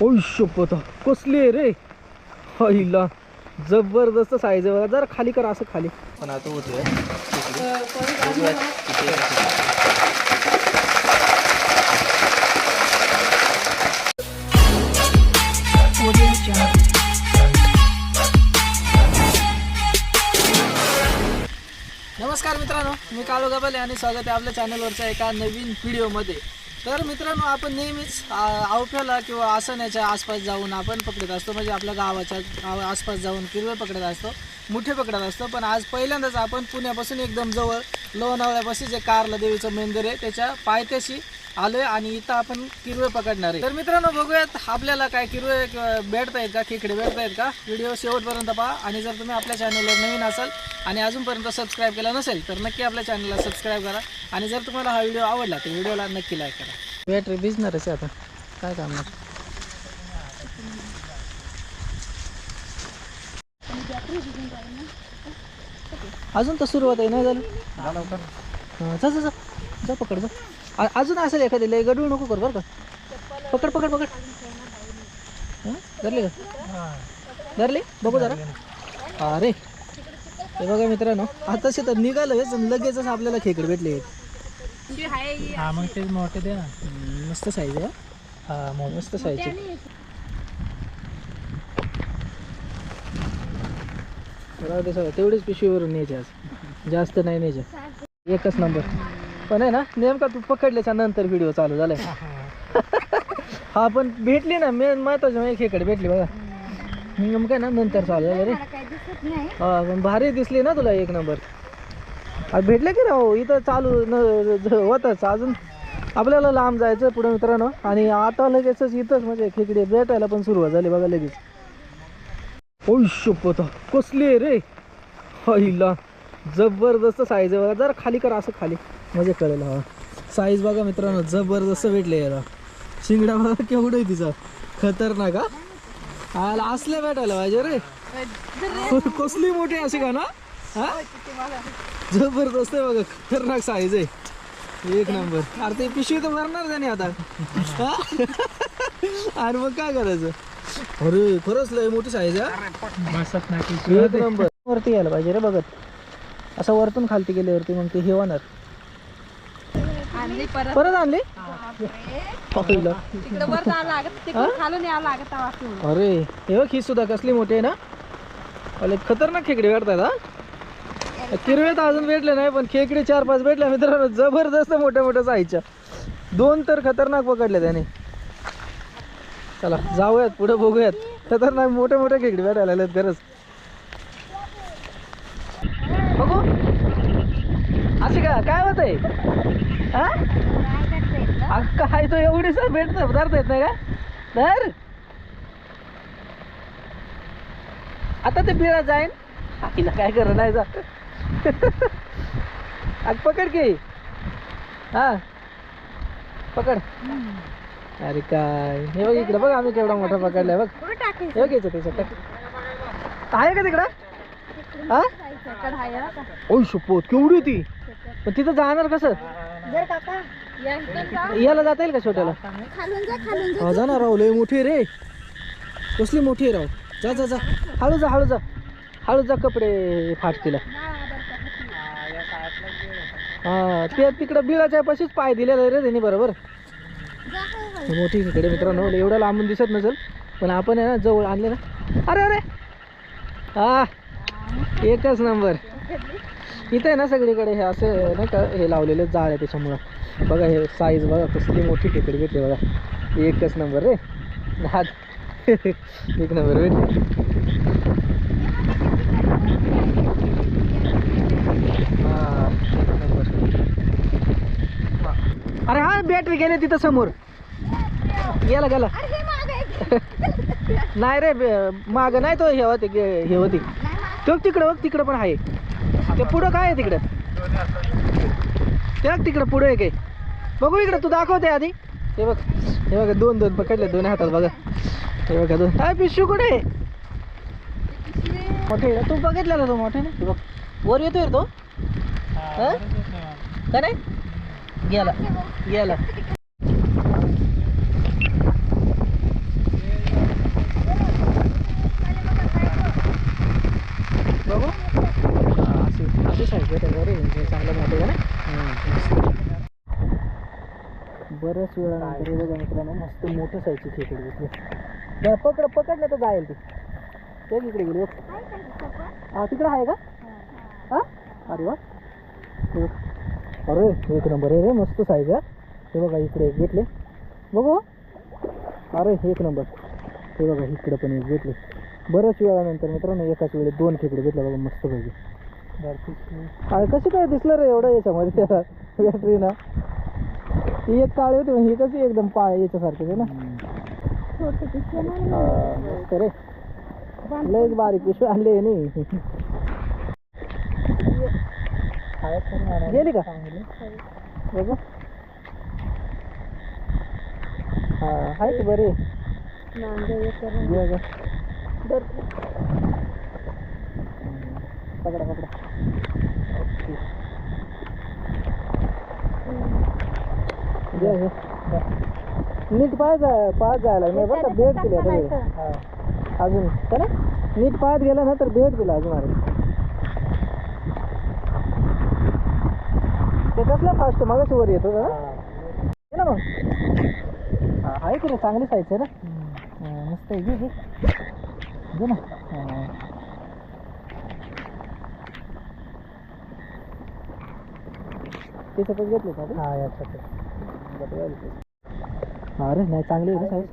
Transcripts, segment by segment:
शपथ कसली आहे रे? आईला जबरदस्त साईज आहे बघा. जरा खाली करा असं खाली. पण आता होते नमस्कार मित्रांनो मी काळू गबाले आणि स्वागत आहे आपल्या चॅनलवरच्या एका नवीन व्हिडिओमध्ये तर मित्रांनो आपण नेहमीच आवठ्याला किंवा आसण्याच्या आसपास जाऊन आपण पकडत असतो. म्हणजे आपल्या गावाच्या आसपास जाऊन किरवे पकडत असतो मुठे पकडत असतो. पण आज पहिल्यांदाच आपण पुण्यापासून एकदम जवळ लोणावळ्यापाशी जे कारला देवीचं मंदिर आहे त्याच्या पायथ्याशी आलोय आणि इथं आपण किरवे पकडणार आहे. तर मित्रांनो बघूयात आपल्याला काय किरवे भेटतायत का खेकडे भेटतायत का? व्हिडिओ शेवटपर्यंत पहा आणि जर तुम्ही आपल्या चॅनलवर नवीन असाल आणि अजूनपर्यंत सबस्क्राईब केला नसेल तर नक्की आपल्या चॅनलला सबस्क्राईब करा. आणि जर तुम्हाला हा व्हिडिओ आवडला तर व्हिडिओला नक्की लाईक करा. बॅटरी भिजणारच आहे आता. काय करणार? अजून तर सुरुवात आहे नाही झालं? जा. जा पकड जा. आ- अजून असेल एखादी लय गडूळ नको कर बरं का. पकड पकड पकड. हं? धरली का? धरली? बघू जरा. अरे. हे बघा मित्रांनो आता तर निघालं हेच आणि लगेचच आपल्याला खेकडे भेटले हा. मग ते मोठे दे ना. मस्त साईज आहे हा. हा मस्त साईज तेवढीच पिशवीवरून न्यायचे आज. जास्त नाही न्यायचे. एकच नंबर पण आहे ना नेमका तू पकडल्याच्या नंतर व्हिडिओ चालू झालाय. हा पण भेटली ना मेन महत्वाचं म्हणजे खेकडे भेटली बघा. काय ना नंतर चालू झालं रे. हा पण भारी दिसली ना तुला एक नंबर भेटले की राव इथं चालू न होतच अजून. आपल्याला लांब जायचं पुढे मित्रांनो. आणि आता लगेचच इथंच म्हणजे खेकडे भेटायला पण सुरुवात झाली बघा लगेच. ओय शपथ कसली आहे रे? आईला जबरदस्त साईज आहे बघा. जरा खाली करा असं खाली. म्हणजे कळेल हा. साईज बघा मित्रांनो जबरदस्त भेटले याला. शिंगडा बघा केवढं आहे तिचा. खतरनाक हा. आला असल्या भेटायला पाहिजे रे. कसली मोठी अशी का ना? हा? जबरदस्त आहे बघा खतरनाक साईज आहे. एक नंबर अरे ते पिशवी तर भरणार त्याने आता. हा? आणि मग काय करायचं? अरे खरंच लय मोठी साईज आहे एक नंबर वरती यायला पाहिजे रे बघत. असं वरतून खालती गेल्यावरती मग ते हे होणार. परत? आणली? पाहिलं. तिकडं वर जावं लागत तिकडं खालून यावं लागत तेव्हा पिऊन. अरे हे बघ ही सुद्धा कसली मोठी आहे ना? अरे खतरनाक खेकडे भेटतात हा? किरवे तर अजून भेटले नाही पण खेकडे चार पाच भेटल्या मित्रांनो जबरदस्त मोठ्या मोठ्या साईजच्या. दोन तर खतरनाक पकडले त्याने. चला जाऊयात पुढे बघूयात. खतरनाक मोठे मोठे खेकडे भेटायला लागलेत खरंच. बघू. असे का काय होत आहे काय तो एवढी सर भेटत धरता येत नाही का? धर. आता ते बिळा जाईन. आईला काय कर नाही जा आग पकड की. हा. पकड. अरे काय. हे बघ इकडे बघ आम्ही केवढा मोठा पकडलाय बघ? हे बघ याच्यात त्याच्यात आहे का तिकडं? हा? ओय शपथ केवढी ती पण तिथं जाणार कसं. याला जाता येईल का छोट्याला? हा जा ना राव लय मोठी आहे रे. कसली मोठी आहे राव. जा जा जा. हळू जा हळू जा. हळू जा कपडे फाटतीला हा ते तिकडं बिळाच्या पाशीच पाय दिलेला आहे रे त्यांनी बरोबर. जा हळूहळू. मोठी इकडे मित्रांनो एवढं लांबून दिसत नसेल पण आपण आहे ना जवळ आणले ना. अरे अरे. हा. एकच नंबर. इथे ना सगळीकडे हे असे नाही का हे लावलेले जाळ आहे त्याच्यामुळं. बघा हे साईज बघा कसली मोठी खेकडी भेटली बघा. एकच नंबर रे. हात एक नंबर भेटली. हा, एक नंबर. हा. अरे हा बॅटरी गेले तिथं समोर. गेला गेला. नाही रे माग नाही तो हे होते हे होती. तो तिकडं बघ तिकडं पण आहे. ते पुढं काय आहे तिकडं? ते बघ तिकडं पुढं आहे. काय बघू इकडं तू दाखवते आधी. हे बघ हे बघा दोन दोन पकडले दोन हातात बघा. हे बघा दोन. काय पिशू कुठे आहे? मोठे आहे. तू बघितलेला तो मोठे ना? बघ वर येतोय तो. हा? का नाही? गेला गेला. मोठी साईज भेटेल रे चांगलं मोठे ना? बऱ्याच वेळानंतर बघा मित्रांनो मस्त मोठं साईजची खेकडी घेतली जरा पकड पकडलं तर जायल ती. ते इकडे गेली हा तिकडे आहे का? हा? अरे वा. अरे एक नंबर आहे रे मस्त साईज आहे. हे बघा इकडे एक भेटले. बघू. अरे एक नंबर. हे बघा इकडे पण एक भेटले. बऱ्याच वेळानंतर मित्रांनो एकाच वेळी दोन खेकडे भेटले. बघा मस्त पाहिजे अरे कशी काय दिसलं रे एवढं याच्यामध्ये? बॅटरी ना. ही एक काळी होती ही कशी एकदम पा याच्यासारखी आहे ना? हा, मस्त रे. लयच बारीक पिशवी आणली नाही गेली का? बघू. हा आहे की बरी. पकडा पकडा. ओके. नीट पाय जाय पाय जायला. नाही बरं का भेट दिली आता. हा. अजून. का नीट पायात गेला ना तर भेट दिला अजून अरे ते कसलं फास्ट मागाशी वर येतो का ना? मग. आहे की रे चांगली साईज आहे ना मस्त आहे. घे ना. हा. त्याच्यातच घेतले का हा याच्यात अरे नाही चांगली आहे साईज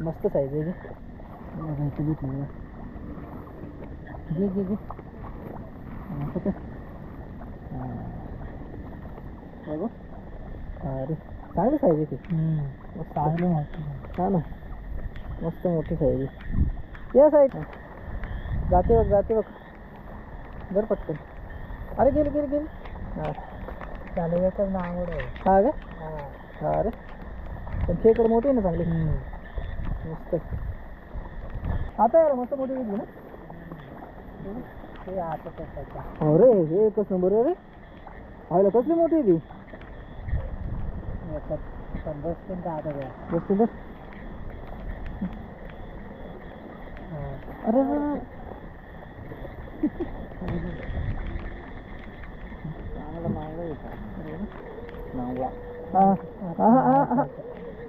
मस्त साईज आहे इथे घेतली घे घे घे. हा, असं कर. हा. बघू. अरे चांगली साईज आहे ती. चांगली हा ना. मस्त मोठी साईज आहे. या साईड जाते बघ जाते बघ. जर पटकन. अरे गेली गेली गेली. हा. ना आवड आहे हा का? हा. अरे पण खेकडे मोठी आहे ना चांगली. मस्त. आता यार मस्त मोठी घेतली ना? अरे हे एकच नंबर आहे रे. आयला कसली मोठी आहे ती? बस अरे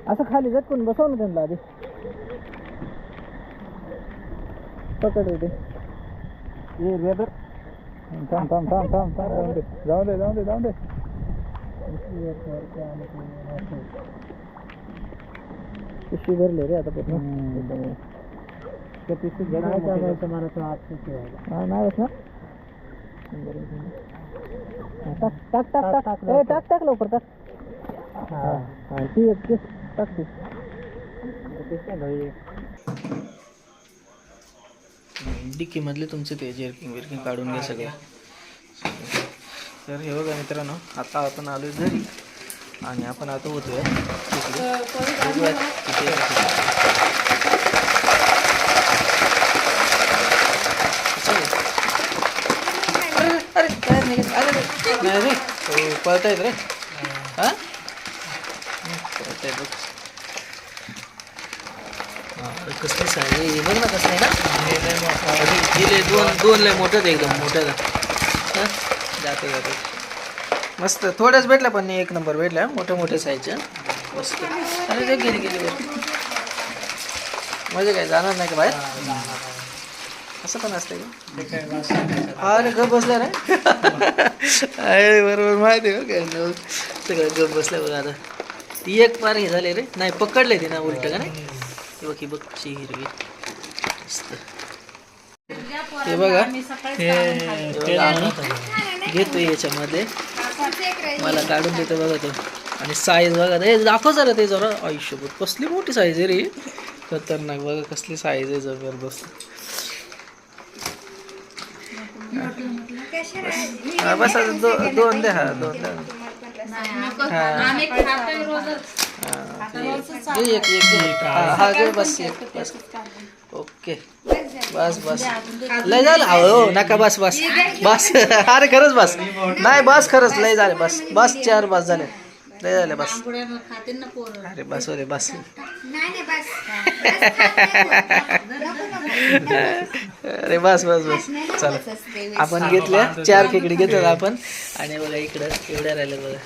असं खाली झटकून बसव ना त्यांना आधी. पकड रे ते. ये वेदर. थांब थांब थांब थांब थांब. जाऊ दे जाऊ दे जाऊ दे. पिशवी भरले रे आता पूर्ण. हा नाही बसणार हा, टाक टाक टाक टाक. ए, टाक टाक लवकर टाक. हा ती एक ती टाक ती. डिक्की मधले तुमचे ते जर्किंग विर्किंग काढून घ्या सगळं. तर हे बघा मित्रांनो आता आपण आलोय घरी आणि आपण आता होतोय तिकडे. तिथे. अरे अरे बाहेर निघाल. अरे अरे. नाही रे पळतायत रे हा पळतायत बघ कसली साईज हे बघ ना कसं आहे ना गेले दोन दोन लय मोठं एकदम मोठं हा जाते जाते मस्त थोड्याच भेटल्या पण एक नंबर भेटल्या मोठ्या मोठ्या साईजच्या मस्त अरे ते गेली गेली बरं म्हणजे काय जाणार नाही का बाहेर असं पण असतं का? अरे गप बसला रे. अरे बरोबर माहिती आहे काय सगळं गप बसलं बघा आता. ती एक पार हे झाले रे. नाही पकडले ते ना उलट का नाही? बघ ही बघ कशी हिरवी मस्त. हे बघा. हे घेतो याच्यामध्ये. मला काढून देतो बघा तो. आणि साईज बघा हे दाखव जरा ते जरा. आयुष्यभर कसली मोठी साईज आहे रे खतरनाक बघा कसली साईज आहे जबरदस्त. हा बस दो, दोन द्या हा दोन द्या. हा. हा. एक एक हा हा घे बस एक बस. ओके. बस बस. लय झालं? हो नका बस बस. बस. अरे खरंच बस. नाही बस खरंच लय झाले बस. बस चार बस झाले. लय झाले बस. अरे बस रे बस. अरे बस बस बस. चला. आपण घेतल्या चार खेकडी घेतो आपण. आणि बघा इकडं एवढ्या राहिल्या बघा.